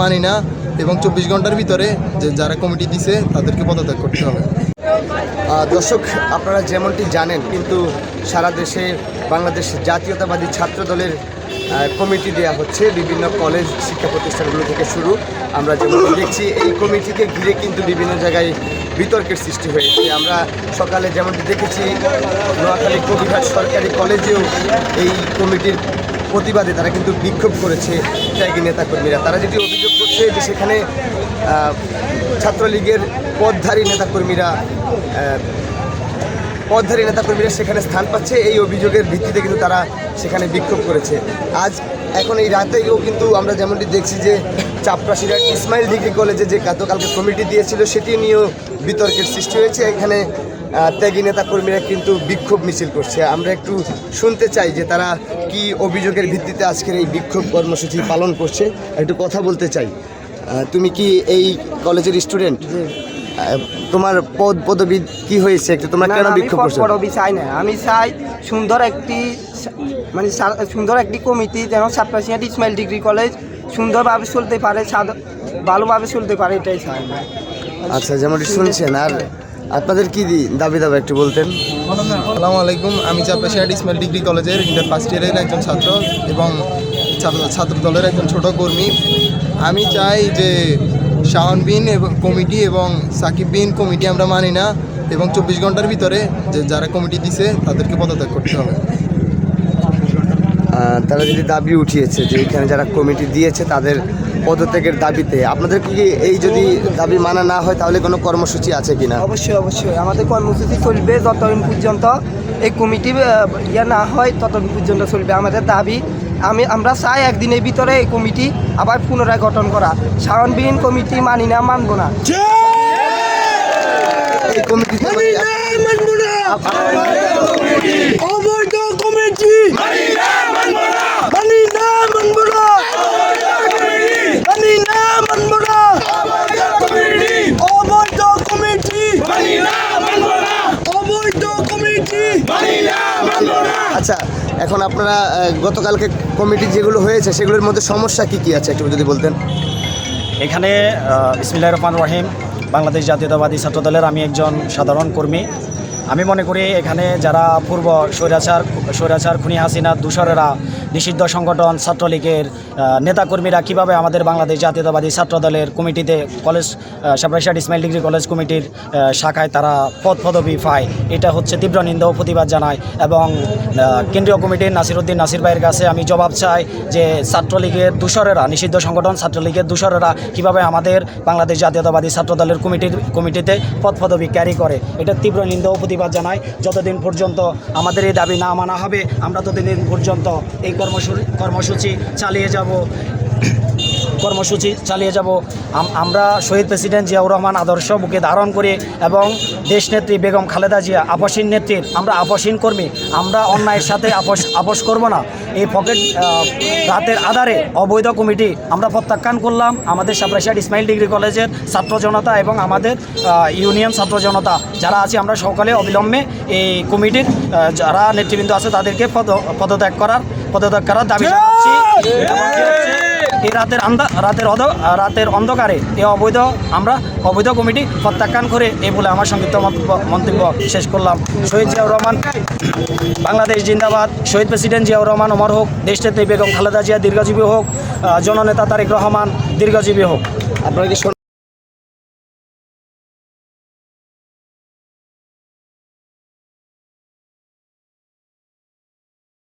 মানি না এবং চব্বিশ ঘণ্টার ভিতরে যে যারা কমিটি দিছে, তাদেরকে পদত্যাগ করতে হবে। দর্শক, আপনারা যেমনটি জানেন, কিন্তু সারা দেশে বাংলাদেশ জাতীয়তাবাদী ছাত্র দলের কমিটি দেওয়া হচ্ছে। বিভিন্ন কলেজ, শিক্ষা প্রতিষ্ঠানগুলো থেকে শুরু। আমরা যেমন দেখছি, এই কমিটিকে ঘিরে কিন্তু বিভিন্ন জায়গায় বিতর্কের সৃষ্টি হয়েছে। আমরা সকালে যেমনটি দেখেছি, নোয়াখালী কবিঘাট সরকারি কলেজেও এই কমিটির প্রতিবাদে তারা কিন্তু বিক্ষোভ করেছে ত্যাগী নেতাকর্মীরা। তারা যেটি অভিযোগ করছে যে সেখানে ছাত্রলীগের পদধারী নেতাকর্মীরা পদধারী নেতাকর্মীরা সেখানে স্থান পাচ্ছে। এই অভিযোগের ভিত্তিতে কিন্তু তারা সেখানে বিক্ষোভ করেছে। আজ এখন এই রাতেও কিন্তু আমরা যেমনটি দেখছি যে চাপরাশিরা ইসমাইল ডিগ্রি কলেজে যে গতকালকে কমিটি দিয়েছিল, সেটি নিয়েও বিতর্কের সৃষ্টি হয়েছে। এখানে ত্যাগী নেতাকর্মীরা কিন্তু বিক্ষোভ মিছিল করছে। আমরা একটু শুনতে চাই যে তারা কি অভিযোগের ভিত্তিতে আজকের এই বিক্ষোভ কর্মসূচি পালন করছে। একটু কথা বলতে চাই। তুমি কি এই কলেজের স্টুডেন্ট? তোমার পদ পদবি কি হয়েছে? একটু তোমরা কেন বিক্ষোভ করছ? পরবি চাই না। আমি চাই সুন্দর একটি মানে সুন্দর একটি কমিটি যেন ছাত্রাসিয়াট ইসমাইল ডিগ্রি কলেজ সুন্দরভাবে চলতে পারে ভালোভাবে চলতে পারে এটাই চাই আচ্ছা যেমনটি শুনছেন আর আপনাদের কি দাবি দাবা একটু বলতেন? আসসালামু আলাইকুম আমি চাপাশিয়াট ইসমাইল ডিগ্রি কলেজের ইন্টার ফার্স্ট ইয়ারের একজন ছাত্র এবং ছাত্র দলের একজন ছোট কর্মী। আমি চাই যে শাওন বিন এবং কমিটি এবং সাকিব বিন কমিটি আমরা মানি না এবং চব্বিশ ঘণ্টার ভিতরে যে যারা কমিটি দিছে তাদেরকে পদত্যাগ করতে হবে। তারা যদি দাবি উঠিয়েছে যে এখানে যারা কমিটি দিয়েছে তাদের পদত্যাগের দাবিতে আপনাদের কি এই যদি দাবি মানা না হয় তাহলে কোনো কর্মসূচি আছে কিনা? অবশ্যই অবশ্যই। আমাদের কর্মসূচি চলবে যতদিন পর্যন্ত এই কমিটি ইয়ে না হয় ততদিন পর্যন্ত চলবে। আমাদের দাবি আমি আমরা চাই একদিনের ভিতরে এই কমিটি আবার পুনরায় গঠন করা। সায়নবিহীন কমিটি মানি না মানবো না। এই কমিটি মানি না মানি না মানব না মানি না মানব না অবৈধ কমিটি মানি না মানব না অবৈধ কমিটি মানি না মানব না আচ্ছা এখন আপনারা গতকালকে কমিটি যেগুলো হয়েছে, সেগুলোর মধ্যে সমস্যা কি কি আছে, একটু যদি বলতেন? এখানে ইসমিল্লা রহমান রহিম, বাংলাদেশ জাতীয়তাবাদী ছাত্রদলের আমি একজন সাধারণ কর্মী। আমি মনে করি এখানে যারা পূর্ব স্বৈরাচার স্বৈরাচার খুনি হাসিনা দূষরেরা নিষিদ্ধ সংগঠন, ছাত্রলীগের নেতাকর্মীরা কীভাবে আমাদের বাংলাদেশ জাতীয়তাবাদী ছাত্রদলের কমিটিতে কলেজ সাবরাইশাট ইসমাইল ডিগ্রি কলেজ কমিটির শাখায় তারা পদ পদবি পায়, এটা হচ্ছে তীব্র নিন্দা ও প্রতিবাদ জানায় এবং কেন্দ্রীয় কমিটির নাসিরউদ্দিন নাসির ভাইয়ের কাছে আমি জবাব চাই যে ছাত্রলীগের দূষরেরা নিষিদ্ধ সংগঠন, ছাত্রলীগের দূষরেরা কীভাবে আমাদের বাংলাদেশ জাতীয়তাবাদী ছাত্রদলের কমিটির, কমিটিতে পদ পদবি ক্যারি করে, এটা তীব্র নিন্দা ও প্রতিবাদ জানাই। যতদিন পর্যন্ত আমাদের এই দাবি না মানা হবে, আমরা ততদিন পর্যন্ত এই কর্মসূচি কর্মসূচি চালিয়ে যাব। কর্মসূচি চালিয়ে যাব। আমরা শহীদ প্রেসিডেন্ট জিয়াউর রহমান আদর্শ বুকে ধারণ করে এবং দেশনেত্রী বেগম খালেদা জিয়া আপসীন নেত্রীর আমরা আপসীন কর্মী আমরা অন্যায়ের সাথে আপস আপোষ করব না। এই পকেট রাতের আধারে অবৈধ কমিটি আমরা প্রত্যাখ্যান করলাম। আমাদের সাবরাশাট ইসমাইল ডিগ্রি কলেজের ছাত্র জনতা এবং আমাদের ইউনিয়ন ছাত্র জনতা যারা আছে আমরা সকালে অবিলম্বে এই কমিটির যারা নেতৃবৃন্দ আছে তাদেরকে পদ পদত্যাগ করার পদত্যাগ করার দাবি জানাচ্ছি। এই রাতের আন্দা রাতের অধ, রাতের অন্ধকারে এই অবৈধ, আমরা অবৈধ কমিটি প্রত্যাখ্যান করে এই বলে আমার সংক্ষিপ্ত মন্তব্য- মন্তব্য শেষ করলাম। শহীদ জিয়াউর রহমান, বাংলাদেশ জিন্দাবাদ। শহীদ প্রেসিডেন্ট জিয়াউর রহমান অমর হোক দেশনেত্রী বেগম খালেদা জিয়া দীর্ঘজীবী হোক জননেতা তারেক রহমান দীর্ঘজীবী হোক। আপনারা